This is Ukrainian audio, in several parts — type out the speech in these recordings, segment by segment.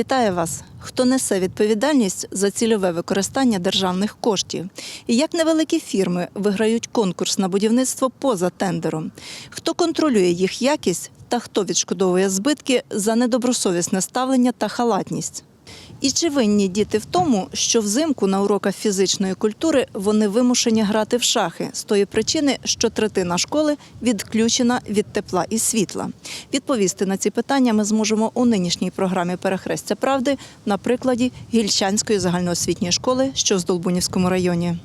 Вітаю вас! Хто несе відповідальність за цільове використання державних коштів? І як невеликі фірми виграють конкурс на будівництво поза тендером? Хто контролює їх якість та хто відшкодовує збитки за недобросовісне ставлення та халатність? І чи винні діти в тому, що взимку на уроках фізичної культури вони вимушені грати в шахи з тої причини, що третина школи відключена від тепла і світла? Відповісти на ці питання ми зможемо у нинішній програмі Перехрестя правди на прикладі Гільчанської загальноосвітньої школи, що в Здолбунівському районі.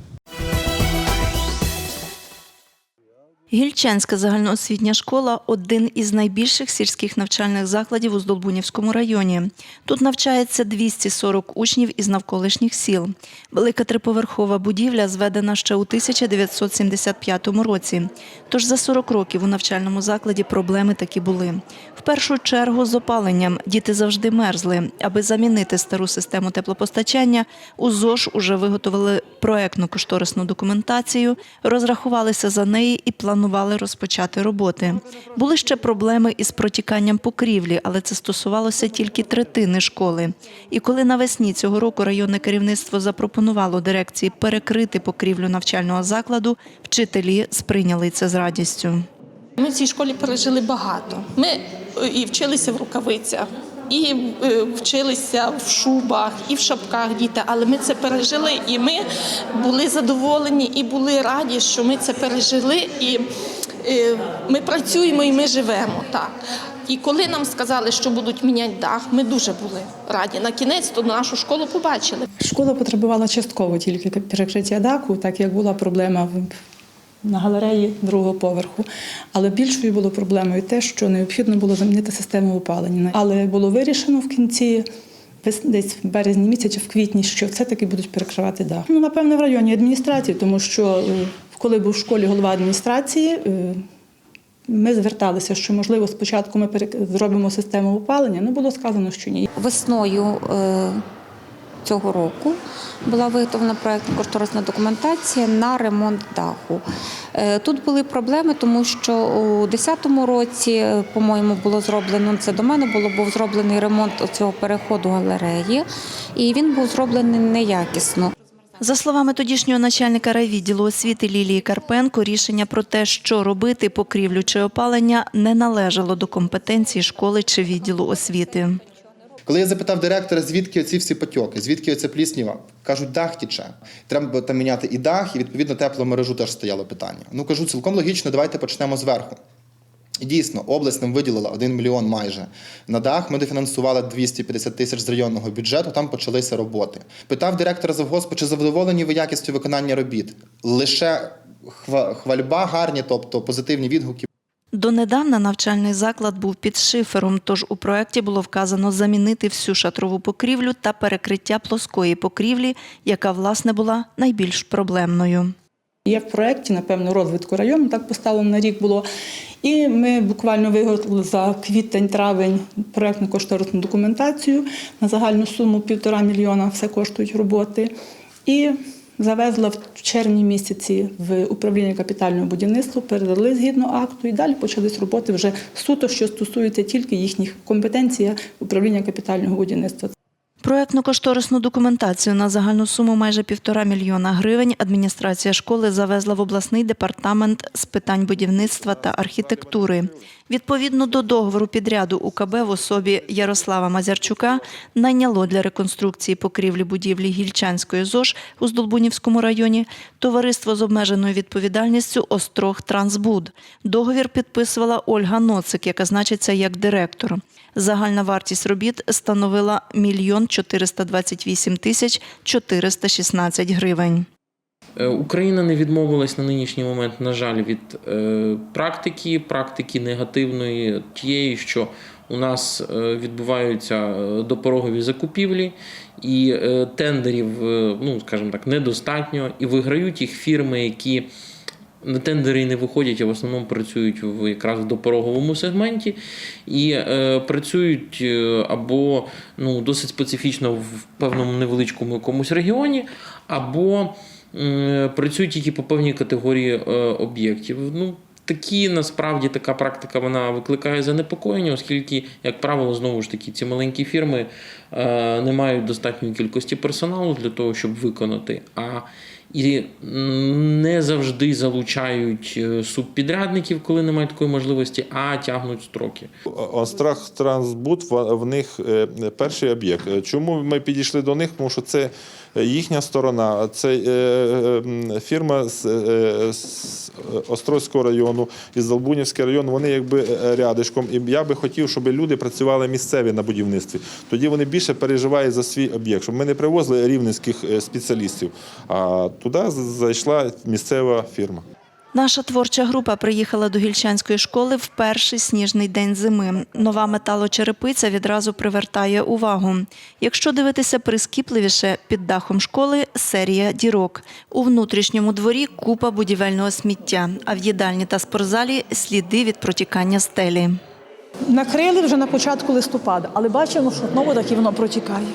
Гільчанська загальноосвітня школа один із найбільших сільських навчальних закладів у Здолбунівському районі. Тут навчається 240 учнів із навколишніх сіл. Велика триповерхова будівля зведена ще у 1975 році. Тож за 40 років у навчальному закладі проблеми такі були. В першу чергу з опаленням діти завжди мерзли. Аби замінити стару систему теплопостачання, у ЗОЖ уже виготовили проектну кошторисну документацію, розрахувалися за неї і планували розпочати роботи. Були ще проблеми із протіканням покрівлі, але це стосувалося тільки третини школи. І коли навесні цього року районне керівництво запропонувало дирекції перекрити покрівлю навчального закладу, вчителі сприйняли це з радістю. Ми в цій школі пережили багато. Ми е, і вчилися в рукавицях, і е, вчилися в шубах, і в шапках діти. Але ми це пережили, і ми були задоволені, і були раді, що ми це пережили. І е, ми працюємо і ми живемо так. І коли нам сказали, що будуть міняти дах, ми дуже були раді. На кінець то нашу школу побачили. Школа потребувала частково тільки перекриття даху, так як була проблема в- на галереї другого поверху. Але більшою було проблемою те, що необхідно було замінити систему опалення. Але було вирішено в кінці. Десь в березні місяці, в квітні, що все-таки будуть перекривати дах. Ну, напевно, в районі адміністрації, тому що е, коли був в школі голова адміністрації, е, ми зверталися, що можливо спочатку ми зробимо систему опалення. Ну було сказано, що ні. Весною е, цього року була виготовлена проєктно кошторисна документація на ремонт даху. Е, Тут були проблеми, тому що у 2010 році, е, по-моєму, було зроблено це до мене було був зроблений ремонт цього переходу галереї, і він був зроблений неякісно. За словами тодішнього начальника райвідділу освіти Лілії Карпенко, рішення про те, що робити покрівлю чи опалення, не належало до компетенції школи чи відділу освіти. Коли я запитав директора, звідки оці всі потьоки, звідки оця плісніва, кажуть, дах тіче. Треба там міняти і дах, і відповідно тепломережу теж стояло питання. Ну кажу, цілком логічно, давайте почнемо зверху. І дійсно, область нам виділила 1 мільйон майже на дах. Ми дофінансували 250 тисяч з районного бюджету. Там почалися роботи. Питав директора завгоспу, чи задоволені ви якістю виконання робіт? Лише хвальба гарні, тобто позитивні відгуки. Донедавна навчальний заклад був під шифером, тож у проєкті було вказано замінити всю шатрову покрівлю та перекриття плоскої покрівлі, яка власне була найбільш проблемною. Є в проєкті, напевно, розвитку району, так поставлено на рік було. І ми буквально виготовили за квітень-травень проєктну кошторисну документацію на загальну суму півтора мільйона, все коштують роботи. І завезла в червні місяці в управління капітального будівництва, передали згідно акту, і далі почались роботи вже суто, що стосується тільки їхніх компетенцій управління капітального будівництва. Проектно-кошторисну документацію на загальну суму майже півтора мільйона гривень адміністрація школи завезла в обласний департамент з питань будівництва та архітектури. Відповідно до договору підряду УКБ в особі Ярослава Мазярчука найняло для реконструкції покрівлі будівлі Гільчанської ЗОЖ у Здолбунівському районі товариство з обмеженою відповідальністю Острог Трансбуд. Договір підписувала Ольга Ноцик, яка значиться як директор. Загальна вартість робіт становила мільйон 428 тисяч 416 гривень. Е, Україна не відмовилась на нинішній момент, на жаль, від е, практики, практики негативної, тієї, що у нас е, відбуваються допорогові закупівлі, і тендерів, ну скажімо так, недостатньо, і виграють їх фірми, які на тендери не виходять, а в основному працюють в якраз допороговому сегменті і е, працюють е, або ну, досить специфічно в певному невеличкому якомусь регіоні, або е, працюють тільки по певній категорії е, об'єктів. Ну, Такі насправді така практика вона викликає занепокоєння, оскільки, як правило, знову ж таки, ці маленькі фірми е, не мають достатньої кількості персоналу для того, щоб виконати. А і не завжди залучають е, субпідрядників, коли немає такої можливості, а тягнуть строки. Острах Трансбуд в них е, перший об'єкт. Чому ми підійшли до них? Тому що це їхня сторона, це е, е, фірма з, е, Острозького району із залбунівський район. Вони якби е, рядишком. І я би хотів, щоб люди працювали місцеві на будівництві. Тоді вони більше переживають за свій об'єкт, щоб ми не привозили рівненських е, спеціалістів, а туди зайшла місцева фірма. Наша творча група приїхала до гільчанської школи в перший сніжний день зими. Нова металочерепиця відразу привертає увагу. Якщо дивитися прискіпливіше, під дахом школи серія дірок. У внутрішньому дворі купа будівельного сміття, а в їдальні та спортзалі сліди від протікання стелі. Накрили вже на початку листопада, але бачимо, що знову так і воно протікає.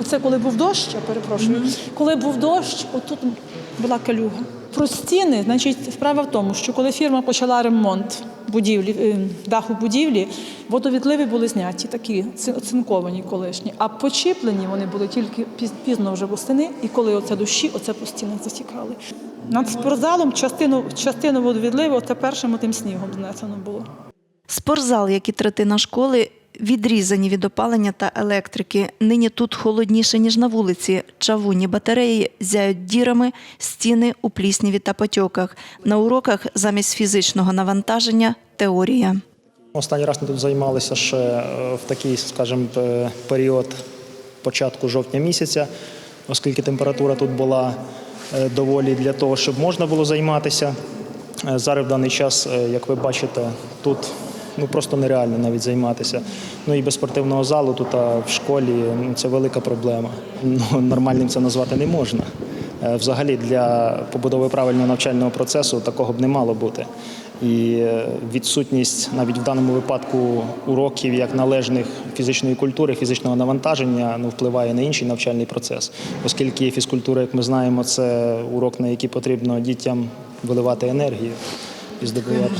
Оце коли був дощ, я перепрошую, коли був дощ, отут була калюга. Про стіни, значить, справа в тому, що коли фірма почала ремонт будівлі, е, даху будівлі, водовідливи були зняті, такі оцинковані колишні, а почіплені вони були тільки пізно вже восени, і коли оце дощі, оце по стінах затікали. Над спортзалом частину, частину водовідливи, оце першим тим снігом знесено було. Спортзал, як і третина школи, відрізані від опалення та електрики. Нині тут холодніше, ніж на вулиці. Чавунні батареї зяють дірами, стіни у плісніві та потьоках. На уроках замість фізичного навантаження теорія. Останній раз ми тут займалися ще е, в такий, скажімо, період початку жовтня місяця, оскільки температура тут була е, доволі для того, щоб можна було займатися. Е, Зараз в даний час, як ви бачите, тут ну, просто нереально навіть займатися. Ну і без спортивного залу тут а в школі ну, це велика проблема. Ну, нормальним це назвати не можна. Е, Взагалі для побудови правильного навчального процесу такого б не мало бути. І е, відсутність навіть в даному випадку уроків як належних фізичної культури, фізичного навантаження ну, впливає на інший навчальний процес, оскільки фізкультура, як ми знаємо, це урок, на який потрібно дітям виливати енергію і здобувати.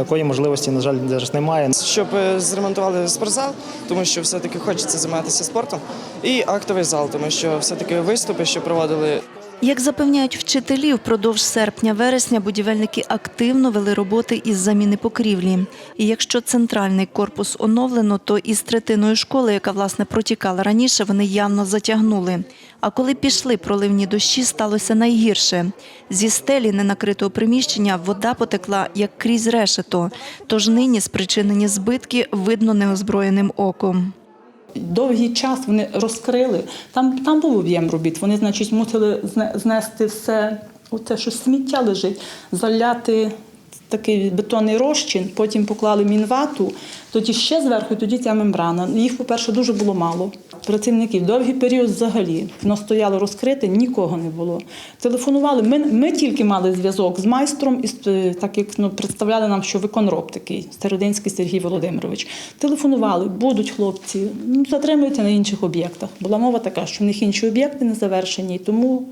Такої можливості, на жаль, зараз немає. щоб е, зремонтували спортзал, тому що все-таки хочеться займатися спортом, і актовий зал, тому що все-таки виступи, що проводили Як запевняють вчителі, впродовж серпня-вересня будівельники активно вели роботи із заміни покрівлі. І якщо центральний корпус оновлено, то із третиною школи, яка власне протікала раніше, вони явно затягнули. А коли пішли проливні дощі, сталося найгірше. Зі стелі ненакритого приміщення вода потекла як крізь решето. Тож нині спричинені збитки видно неозброєним оком. Довгий час вони розкрили. Там, там був об'єм робіт. Вони, значить, мусили зне- знести все, оце, що сміття лежить, заляти такий бетонний розчин, потім поклали мінвату, тоді ще зверху, тоді ця мембрана. Їх, по-перше, дуже було мало. Працівників довгий період взагалі. Воно стояло розкрите, нікого не було. Телефонували. Ми, ми тільки мали зв'язок з майстром, і е, так як ну, представляли нам, що виконроб такий, Стародинський Сергій Володимирович. Телефонували, будуть хлопці, ну, затримуються на інших об'єктах. Була мова така, що в них інші об'єкти не завершені, тому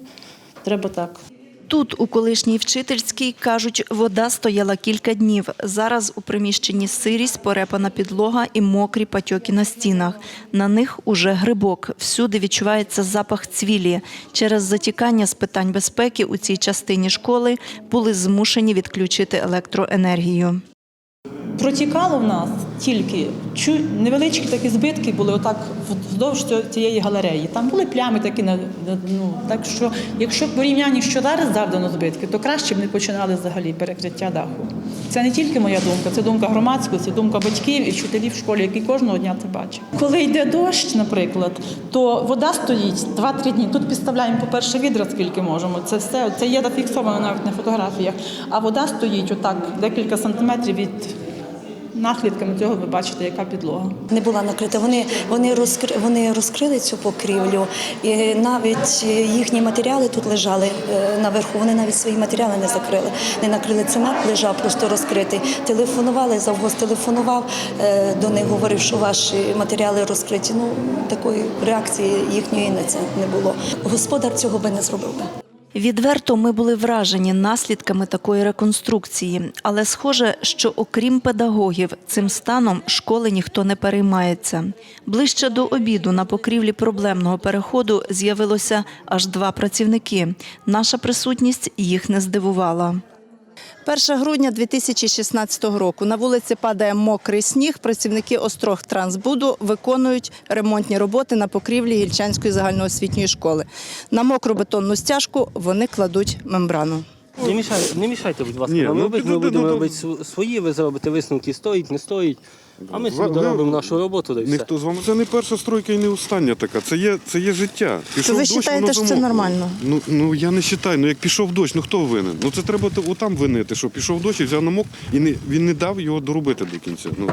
треба так. Тут, у колишній вчительській, кажуть, вода стояла кілька днів. Зараз у приміщенні сирість, порепана підлога і мокрі патьоки на стінах. На них уже грибок. Всюди відчувається запах цвілі. Через затікання з питань безпеки у цій частині школи були змушені відключити електроенергію. Протікало в нас тільки невеличкі такі збитки були отак вздовж цієї галереї. Там були плями такі на ну так що, якщо в порівнянні, що зараз завдано збитки, то краще б не починали взагалі перекриття даху. Це не тільки моя думка, це думка громадськості, думка батьків і вчителів в школі, які кожного дня це бачать. Коли йде дощ, наприклад, то вода стоїть 2-3 дні. Тут підставляємо, по-перше, відра, скільки можемо. Це все це є зафіксовано навіть на фотографіях. А вода стоїть отак декілька сантиметрів від наслідками цього ви бачите, яка підлога. не була накрита. Вони, вони, розкри, вони розкрили цю покрівлю, і навіть їхні матеріали тут лежали е, наверху. Вони навіть свої матеріали не закрили. Не накрили цемент, лежав просто розкритий. Телефонували, завгоз телефонував е, до них, говорив, що ваші матеріали розкриті. Ну такої реакції їхньої на це не було. Господар цього би не зробив би. Відверто ми були вражені наслідками такої реконструкції, але схоже, що окрім педагогів, цим станом школи ніхто не переймається. Ближче до обіду на покрівлі проблемного переходу з'явилося аж два працівники. Наша присутність їх не здивувала. 1 грудня 2016 року на вулиці падає мокрий сніг. Працівники Острог Трансбуду виконують ремонтні роботи на покрівлі Гільчанської загальноосвітньої школи. На мокру бетонну стяжку вони кладуть мембрану. Не мішайте, не мішайте, будь ласка, Ні, нам ну, робити. Ми будемо робити свої, ви зробите висновки, стоїть, не стоїть. А ми собі доробимо нашу роботу. Да і все. Ніхто з вами це не перша стройка і не остання така. Це є, це є життя. Пішов ви дощ, вважаєте, воно що це нормально? Ну, ну я не вважаю. Ну як пішов дощ, ну хто винен? Ну це треба то- отам винити, що пішов дощ і взяв намок, і не, він не дав його доробити до кінця. Ну,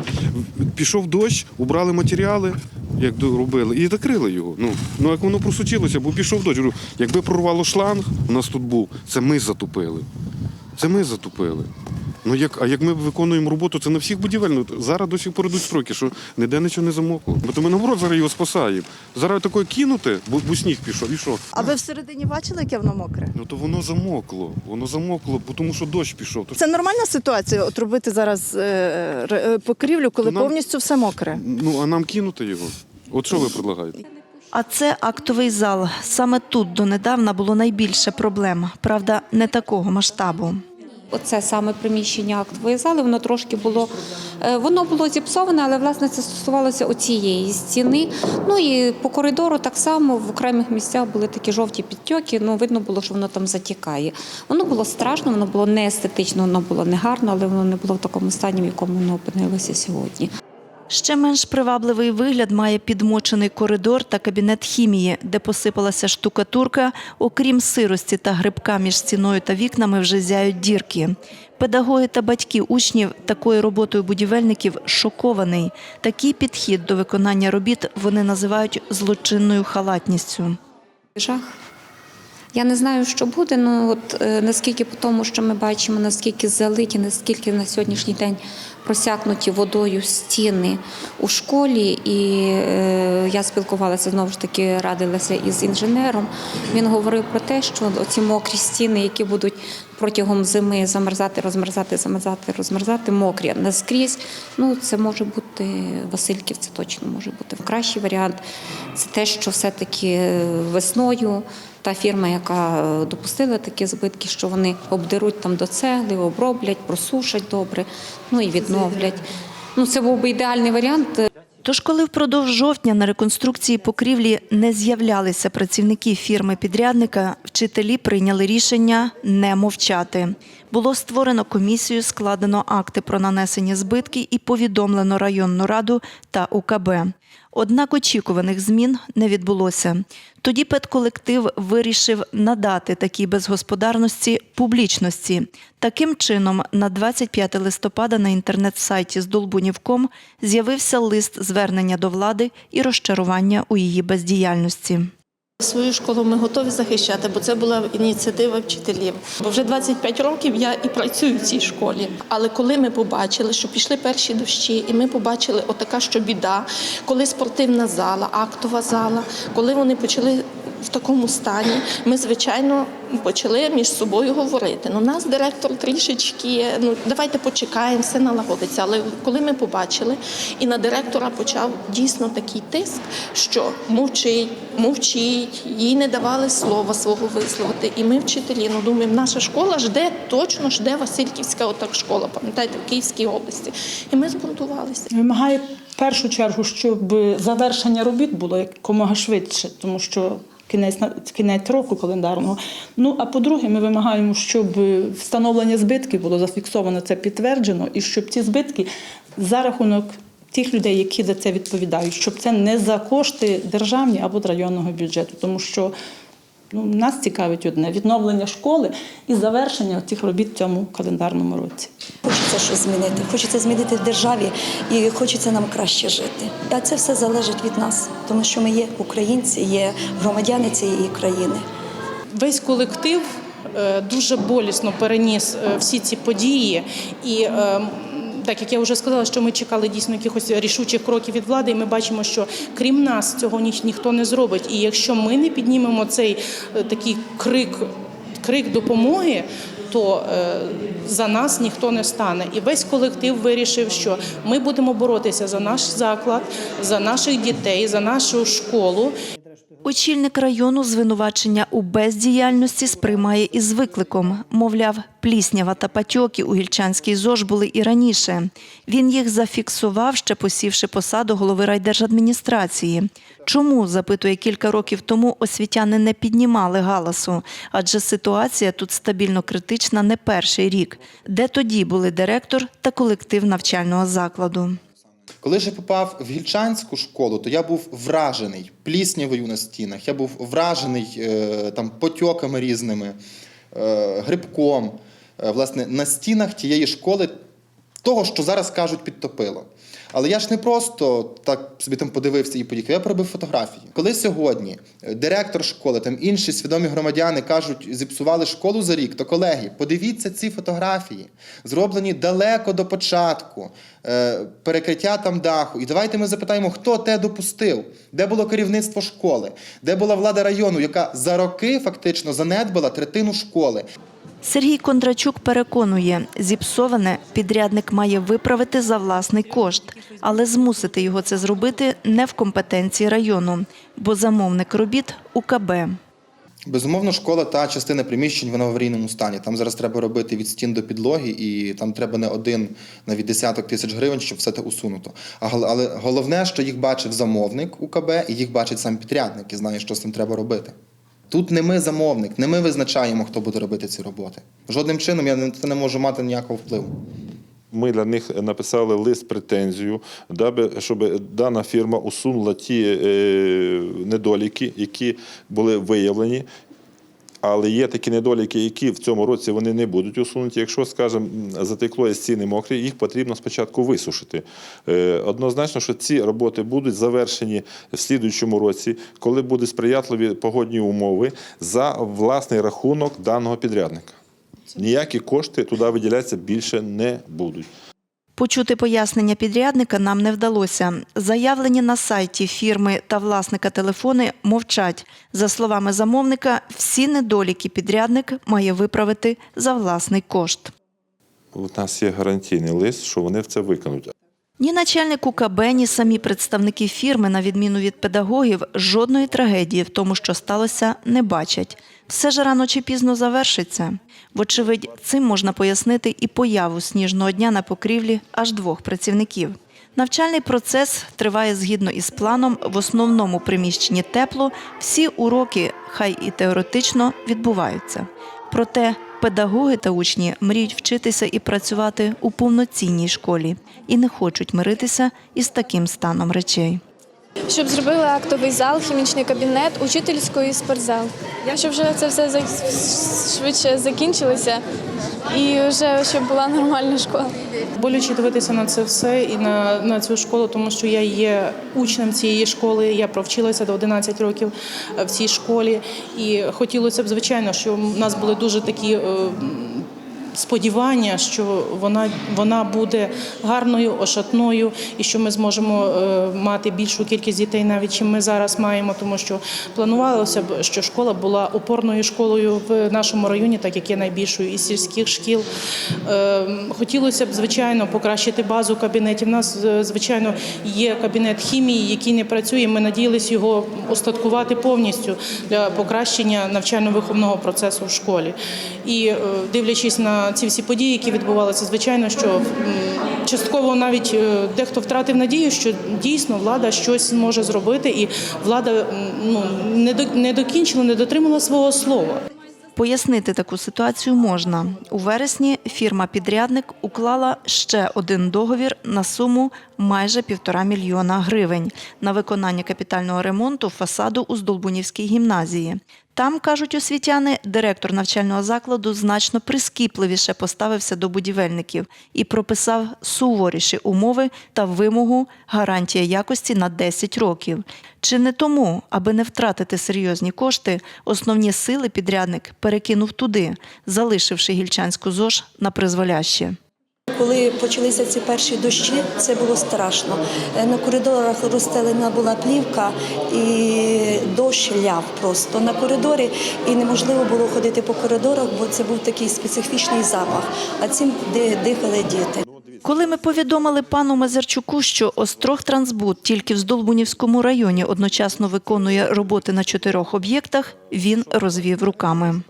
пішов дощ, убрали матеріали, як доробили, і закрили його. Ну, ну як воно просочилося, бо пішов дощ. Говорю, Якби прорвало шланг, у нас тут був, це ми затупили. Це ми затупили. Ну як, а як ми виконуємо роботу, це на всіх будівельних. Зараз до сих пор йдуть строки, що ніде нічого не замокло. Бо то ми наоборот зараз його спасаємо. Зараз таке кинути, бо, бо сніг пішов. І що? А ви всередині бачили, яке воно мокре? Ну то воно замокло. Воно замокло, бо тому що дощ пішов. Це нормальна ситуація от робити зараз е, е, покрівлю, коли нам- повністю все мокре. ну а нам кинути його. От що ви предлагаєте? А це актовий зал. Саме тут донедавна було найбільше проблем. Правда, не такого масштабу. Оце саме приміщення актової зали, воно трошки було, е, воно було зіпсоване, але власне це стосувалося оцієї стіни. Ну і по коридору так само в окремих місцях були такі жовті підтьоки. Ну видно було, що воно там затікає. Воно було страшно, воно було не естетично, воно було не гарно, але воно не було в такому стані, в якому воно опинилося сьогодні. Ще менш привабливий вигляд має підмочений коридор та кабінет хімії, де посипалася штукатурка. Окрім сирості та грибка між стіною та вікнами вже зяють дірки. Педагоги та батьки учнів такою роботою будівельників шокований. Такий підхід до виконання робіт вони називають злочинною халатністю. Жах. Я не знаю, що буде. Ну от е, наскільки по тому, що ми бачимо, наскільки залиті, наскільки на сьогоднішній день просякнуті водою стіни у школі. І е, я спілкувалася знову ж таки, радилася із інженером. Він говорив про те, що оці мокрі стіни, які будуть протягом зими замерзати, розмерзати, замерзати, розмерзати, мокрі наскрізь. Ну це може бути Васильків, це точно може бути кращий варіант. Це те, що все-таки е, весною та фірма, яка е, допустила такі збитки, що вони обдеруть там до цегли, оброблять, просушать добре, ну і відновлять. Ну це був би ідеальний варіант. Тож, коли впродовж жовтня на реконструкції покрівлі не з'являлися працівники фірми-підрядника, вчителі прийняли рішення не мовчати. Було створено комісію, складено акти про нанесені збитки і повідомлено районну раду та УКБ. Однак очікуваних змін не відбулося. Тоді педколектив вирішив надати такій безгосподарності публічності. Таким чином, на 25 листопада на інтернет-сайті з Долбунівком з'явився лист звернення до влади і розчарування у її бездіяльності. Свою школу ми готові захищати, бо це була ініціатива вчителів. Бо вже 25 років я і працюю в цій школі. Але коли ми побачили, що пішли перші дощі, і ми побачили отака, що біда, коли спортивна зала, актова зала, коли вони почали в такому стані, ми звичайно почали між собою говорити. Ну, нас директор трішечки, ну давайте почекаємо, все налагодиться. Але коли ми побачили, і на директора почав дійсно такий тиск, що мовчить, мовчить, їй не давали слова свого висловити. І ми, вчителі, ну думаємо, наша школа жде, точно жде Васильківська отак школа, пам'ятаєте, в Київській області. І ми збунтувалися. Вимагає в першу чергу, щоб завершення робіт було якомога швидше, тому що кінець кінець року календарного. Ну а по-друге, ми вимагаємо, щоб встановлення збитків було зафіксовано, це підтверджено, і щоб ці збитки за рахунок. Тих людей, які за це відповідають, щоб це не за кошти державні або районного бюджету, тому що ну, нас цікавить одне відновлення школи і завершення цих робіт в цьому календарному році. Хочеться щось змінити, хочеться змінити в державі і хочеться нам краще жити. А це все залежить від нас, тому що ми є українці, є громадяни цієї країни. Весь колектив е, дуже болісно переніс е, всі ці події. І е, так як я вже сказала, що ми чекали дійсно якихось рішучих кроків від влади, і ми бачимо, що крім нас цього ні, ніхто не зробить. І якщо ми не піднімемо цей е, такий крик. крик допомоги, то е, за нас ніхто не стане. І весь колектив вирішив, що ми будемо боротися за наш заклад, за наших дітей, за нашу школу. Очільник району звинувачення у бездіяльності сприймає із викликом. Мовляв, пліснява та патьоки у Гільчанській ЗОЖ були і раніше. Він їх зафіксував, ще посівши посаду голови райдержадміністрації. Чому, запитує кілька років тому, освітяни не піднімали галасу? Адже ситуація тут стабільно критична не перший рік. Де тоді були директор та колектив навчального закладу? Коли ж я попав в гільчанську школу, то я був вражений пліснявою на стінах, я був вражений е, там потьоками різними, е, грибком. Е, власне, на стінах тієї школи того, що зараз кажуть, підтопило. Але я ж не просто так собі там подивився і поїхав, я пробив фотографії. Коли сьогодні е, директор школи, там інші свідомі громадяни кажуть, зіпсували школу за рік, то колеги, подивіться ці фотографії, зроблені далеко до початку, е, перекриття там даху. І давайте ми запитаємо, хто те допустив, де було керівництво школи, де була влада району, яка за роки фактично занедбала третину школи. Сергій Кондрачук переконує, зіпсоване підрядник має виправити за власний кошт, але змусити його це зробити не в компетенції району, бо замовник робіт УКБ. Безумовно, школа та частина приміщень вона в аварійному стані. Там зараз треба робити від стін до підлоги, і там треба не один навіть десяток тисяч гривень, щоб все це усунуто. Але головне, що їх бачив замовник УКБ, і їх бачить сам підрядник і знає, що з цим треба робити. Тут не ми замовник, не ми визначаємо, хто буде робити ці роботи. Жодним чином я не це не можу мати ніякого впливу. Ми для них написали лист претензію, даби щоб дана фірма усунула ті е, недоліки, які були виявлені. Але є такі недоліки, які в цьому році вони не будуть усунуті. Якщо, скажімо, затекло і стіни мокрі, їх потрібно спочатку висушити. Е, Однозначно, що ці роботи будуть завершені в слідуючому році, коли будуть сприятливі погодні умови за власний рахунок даного підрядника. Ніякі кошти туди виділятися більше не будуть. Почути пояснення підрядника нам не вдалося. Заявлені на сайті фірми та власника телефони мовчать. За словами замовника, всі недоліки підрядник має виправити за власний кошт. У нас є гарантійний лист, що вони в це виконують. Ні начальник УКБ, ні самі представники фірми, на відміну від педагогів, жодної трагедії в тому, що сталося, не бачать. Все ж рано чи пізно завершиться. Вочевидь, цим можна пояснити і появу сніжного дня на покрівлі аж двох працівників. Навчальний процес триває згідно із планом. В основному приміщенні тепло. Всі уроки, хай і теоретично, відбуваються. Проте педагоги та учні мріють вчитися і працювати у повноцінній школі і не хочуть миритися із таким станом речей. Щоб зробили актовий зал, хімічний кабінет, учительську і спортзал. Щоб вже це все швидше закінчилося і вже щоб була нормальна школа. Боляче дивитися на це все і на, на цю школу, тому що я є учнем цієї школи. Я провчилася до 11 років е, в цій школі. І хотілося б, звичайно, що в нас були дуже такі. Сподівання, що вона, вона буде гарною, ошатною, і що ми зможемо е, мати більшу кількість дітей, навіть чим ми зараз маємо, тому що планувалося б, що школа була опорною школою в нашому районі, так як є найбільшою із сільських шкіл. Е, Хотілося б, звичайно, покращити базу кабінетів. У нас, е, звичайно, є кабінет хімії, який не працює. Ми надіялися його остаткувати повністю для покращення навчально-виховного процесу в школі. І дивлячись на ці всі події, які відбувалися, звичайно, що частково навіть е, дехто втратив надію, що дійсно влада щось може зробити, і влада ну, не до- не докінчила, не дотримала свого слова. Пояснити таку ситуацію можна. У вересні фірма-підрядник уклала ще один договір на суму майже півтора мільйона гривень на виконання капітального ремонту фасаду у Здолбунівській гімназії. Там, кажуть освітяни, директор навчального закладу значно прискіпливіше поставився до будівельників і прописав суворіші умови та вимогу гарантія якості на 10 років. Чи не тому, аби не втратити серйозні кошти, основні сили підрядник перекинув туди, залишивши гільчанську ЗОЖ на призволяще. Коли почалися ці перші дощі, це було страшно. Е, На коридорах розстелена була плівка і дощ ляв просто на коридорі, і неможливо було ходити по коридорах, бо це був такий специфічний запах. А цим ди- дихали діти. Коли ми повідомили пану Мазерчуку, що Острог Трансбуд тільки в Здолбунівському районі одночасно виконує роботи на чотирьох об'єктах, він розвів руками.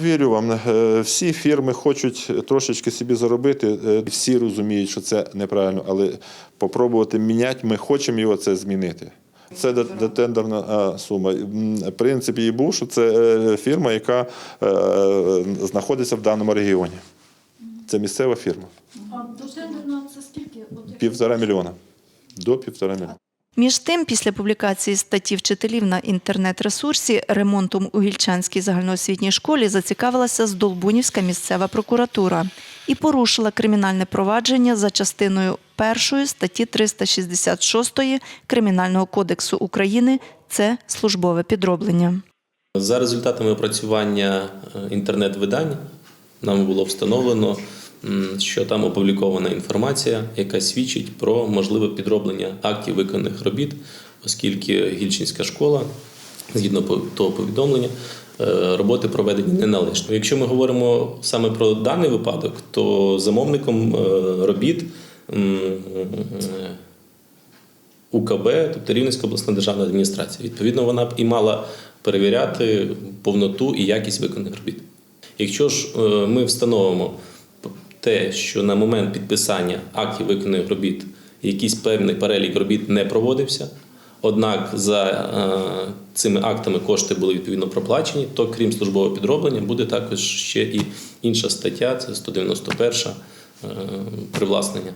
Вірю вам, е, всі фірми хочуть трошечки собі заробити. е, Всі розуміють, що це неправильно, але попробувати міняти, ми хочемо його це змінити. Це де- де тендерна е, сума. Принцип її був, що це фірма, яка знаходиться в даному регіоні. Це місцева фірма. До тендерного це скільки? Півтора мільйона. До півтора мільйона. Між тим, після публікації статті вчителів на інтернет-ресурсі ремонтом у Гільчанській загальноосвітній школі зацікавилася Здолбунівська місцева прокуратура і порушила кримінальне провадження за частиною першої статті 366 Кримінального кодексу України. Це службове підроблення. За результатами опрацювання е, інтернет-видань нам було встановлено, що там опублікована інформація, яка свідчить про можливе підроблення актів виконаних робіт, оскільки Гільчинська школа, згідно того повідомлення, е, роботи проведені неналежно. Якщо ми говоримо саме про даний випадок, то замовником е, робіт е, УКБ, тобто Рівненська обласна державна адміністрація. Відповідно, вона б і мала перевіряти повноту і якість виконаних робіт. Якщо ж ми встановимо те, що на момент підписання актів виконаних робіт якийсь певний перелік робіт не проводився, однак за е, цими актами кошти були відповідно проплачені, то крім службового підроблення буде також ще і інша стаття, це 191 е, привласнення.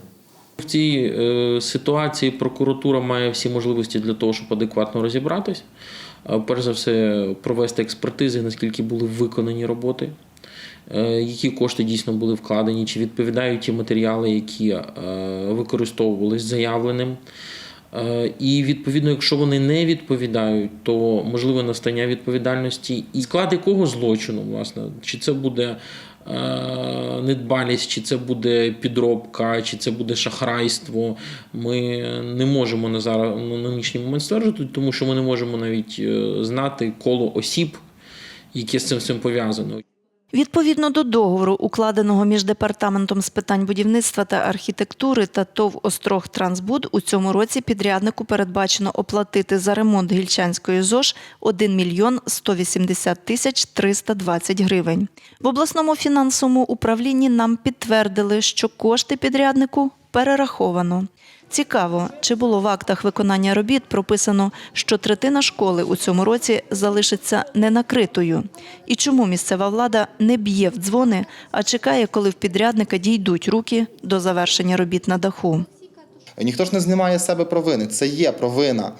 В цій е, ситуації прокуратура має всі можливості для того, щоб адекватно розібратись. Перш за все, провести експертизи, наскільки були виконані роботи, які кошти дійсно були вкладені, чи відповідають ті матеріали, які е, використовувались заявленим. Е, І відповідно, якщо вони не відповідають, то можливе настання відповідальності і склад якого злочину, власне, чи це буде е, недбалість, чи це буде підробка, чи це буде шахрайство. Ми не можемо на зараз на нинішній момент стверджувати, тому що ми не можемо навіть е, знати коло осіб, які з цим всім пов'язано. Відповідно до договору, укладеного між департаментом з питань будівництва та архітектури та ТОВ Острог Трансбуд, у цьому році підряднику передбачено оплатити за ремонт Гільчанської ЗОЖ 1 мільйон 180 тисяч 320 гривень. В обласному фінансовому управлінні нам підтвердили, що кошти підряднику перераховано. Цікаво, чи було в актах виконання робіт прописано, що третина школи у цьому році залишиться ненакритою, і чому місцева влада не б'є в дзвони, а чекає, коли в підрядника дійдуть руки до завершення робіт на даху. Ніхто ж не знімає з себе провини. Це є провина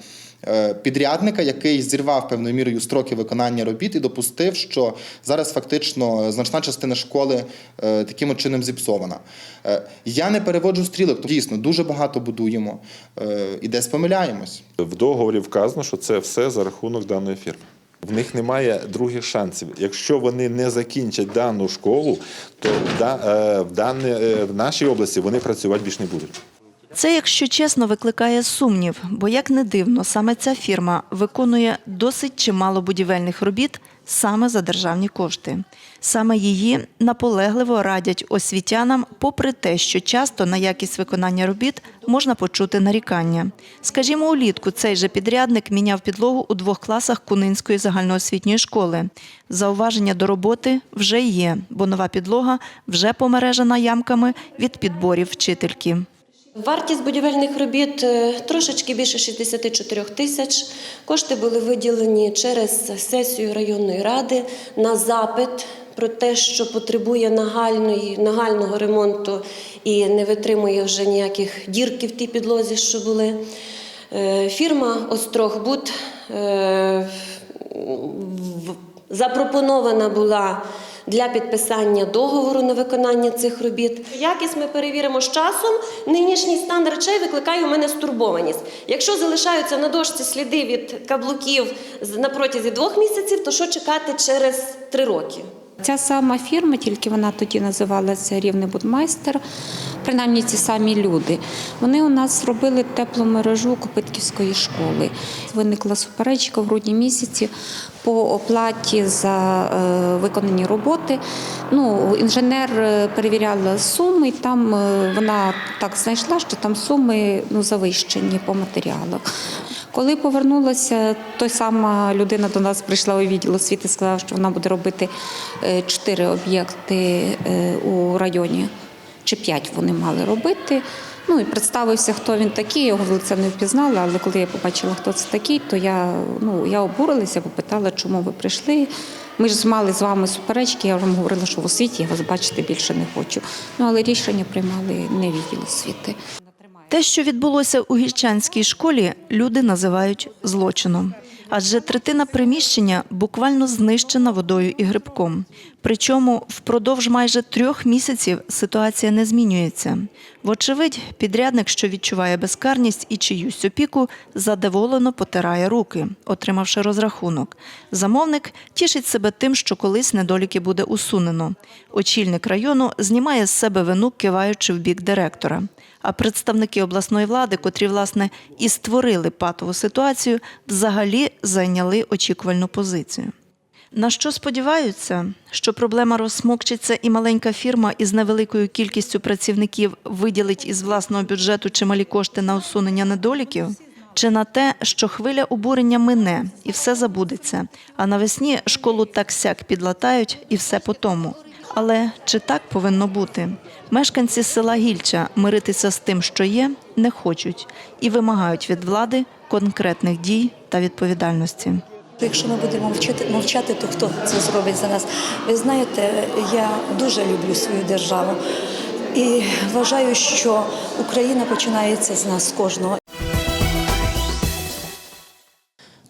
підрядника, який зірвав певною мірою строки виконання робіт і допустив, що зараз фактично значна частина школи е, таким чином зіпсована. Е, Я не переводжу стрілок, дійсно дуже багато будуємо е, і десь помиляємось. В договорі вказано, що це все за рахунок даної фірми. В них немає других шансів. Якщо вони не закінчать дану школу, то в, да- е, в, е, в нашій області вони працювати більше не будуть. Це, якщо чесно, викликає сумнів, бо як не дивно, саме ця фірма виконує досить чимало будівельних робіт саме за державні кошти. Саме її наполегливо радять освітянам, попри те, що часто на якість виконання робіт можна почути нарікання. Скажімо, улітку цей же підрядник міняв підлогу у двох класах Кунинської загальноосвітньої школи. Зауваження до роботи вже є, бо нова підлога вже помережена ямками від підборів вчительки. Вартість будівельних робіт е, трошечки більше 64 тисяч. Кошти були виділені через сесію районної ради на запит про те, що потребує нагальної, нагального ремонту і не витримує вже ніяких дірків в тій підлозі, що були. Е, Фірма Острогбуд е, запропонована була для підписання договору на виконання цих робіт. Якість ми перевіримо з часом. Нинішній стан речей викликає у мене стурбованість. Якщо залишаються на дошці сліди від каблуків на протязі двох місяців, то що чекати через три роки? Ця сама фірма, тільки вона тоді називалася Рівний Будмайстер, принаймні ці самі люди. Вони у нас робили теплу мережу Копитківської школи. Виникла суперечка в грудні місяці по оплаті за е, виконані роботи. Ну, інженер е, перевіряла суми, і там е, вона так знайшла, що там суми ну, завищені по матеріалах. Коли повернулася, той сама людина до нас прийшла у відділ освіти, сказала, що вона буде робити е, чотири об'єкти е, у районі, чи п'ять вони мали робити. Ну і представився, хто він такий. Його в лице не впізнала, але коли я побачила, хто це такий, то я, ну, я обурилася, попитала, чому ви прийшли. Ми ж мали з вами суперечки, я вам говорила, що в освіті я вас бачити більше не хочу. Ну але рішення приймали не відділ освіти. Те, що відбулося у гільчанській школі, люди називають злочином. Адже третина приміщення буквально знищена водою і грибком. Причому впродовж майже трьох місяців ситуація не змінюється. Вочевидь, підрядник, що відчуває безкарність і чиюсь опіку, задоволено потирає руки, отримавши розрахунок. Замовник тішить себе тим, що колись недоліки буде усунено. Очільник району знімає з себе вину, киваючи в бік директора. А представники обласної влади, котрі власне і створили патову ситуацію, взагалі зайняли очікувальну позицію. На що сподіваються, що проблема розсмокчиться і маленька фірма із невеликою кількістю працівників виділить із власного бюджету чималі кошти на усунення недоліків? Чи на те, що хвиля обурення мине і все забудеться, а навесні школу так сяк підлатають і все по тому. Але чи так повинно бути? Мешканці села Гільча миритися з тим, що є, не хочуть і вимагають від влади конкретних дій та відповідальності. Якщо ми будемо мовчати, мовчати, то хто це зробить за нас? Ви знаєте, я дуже люблю свою державу і вважаю, що Україна починається з нас кожного.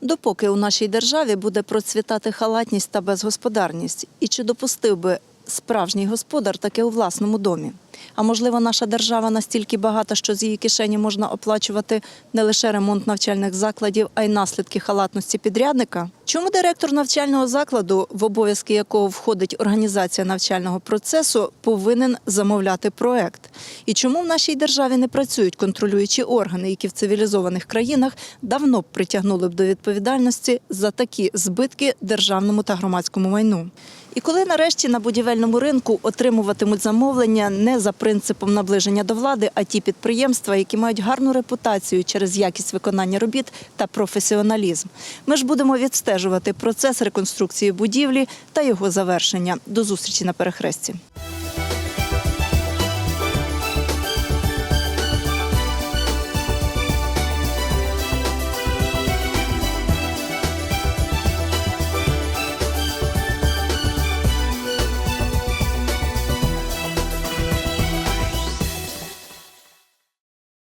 Допоки у нашій державі буде процвітати халатність та безгосподарність, і чи допустив би справжній господар таке у власному домі? А можливо, наша держава настільки багата, що з її кишені можна оплачувати не лише ремонт навчальних закладів, а й наслідки халатності підрядника? Чому директор навчального закладу, в обов'язки якого входить організація навчального процесу, повинен замовляти проект? І чому в нашій державі не працюють контролюючі органи, які в цивілізованих країнах давно б притягнули б до відповідальності за такі збитки державному та громадському майну? І коли нарешті на будівельному ринку отримуватимуть замовлення не за принципом наближення до влади, а ті підприємства, які мають гарну репутацію через якість виконання робіт та професіоналізм, ми ж будемо відстежувати процес реконструкції будівлі та його завершення. До зустрічі на перехресті.